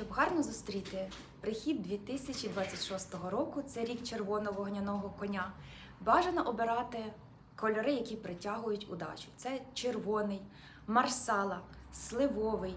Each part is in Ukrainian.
Щоб гарно зустріти прихід 2026 року, це рік червоного вогняного коня, бажано обирати кольори, які притягують удачу. Це червоний, марсала, сливовий,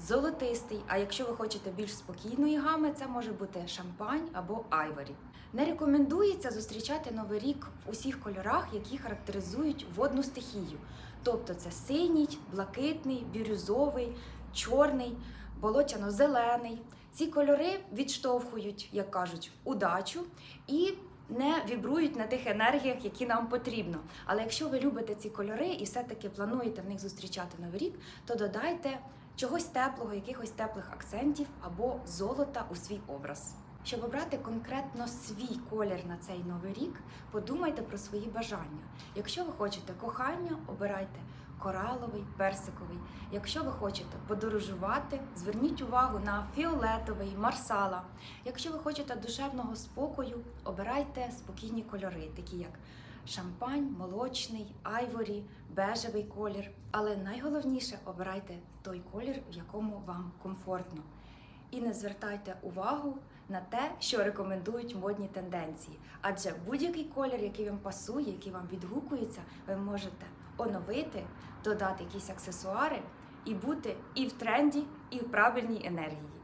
золотистий. А якщо ви хочете більш спокійної гами, це може бути шампань або айворі. Не рекомендується зустрічати новий рік в усіх кольорах, які характеризують водну стихію. Тобто це синій, блакитний, бірюзовий, чорний, болотяно-зелений. Ці кольори відштовхують, як кажуть, удачу і не вібрують на тих енергіях, які нам потрібно. Але якщо ви любите ці кольори і все-таки плануєте в них зустрічати новий рік, то додайте чогось теплого, якихось теплих акцентів або золота у свій образ. Щоб обрати конкретно свій колір на цей новий рік, подумайте про свої бажання. Якщо ви хочете кохання, обирайте кораловий, персиковий. Якщо ви хочете подорожувати, зверніть увагу на фіолетовий, марсала. Якщо ви хочете душевного спокою, обирайте спокійні кольори, такі як шампань, молочний, айворі, бежевий колір. Але найголовніше обирайте той колір, в якому вам комфортно. І не звертайте увагу на те, що рекомендують модні тенденції. Адже будь-який колір, який вам пасує, який вам відгукується, ви можете оновити, додати якісь аксесуари і бути і в тренді, і в правильній енергії.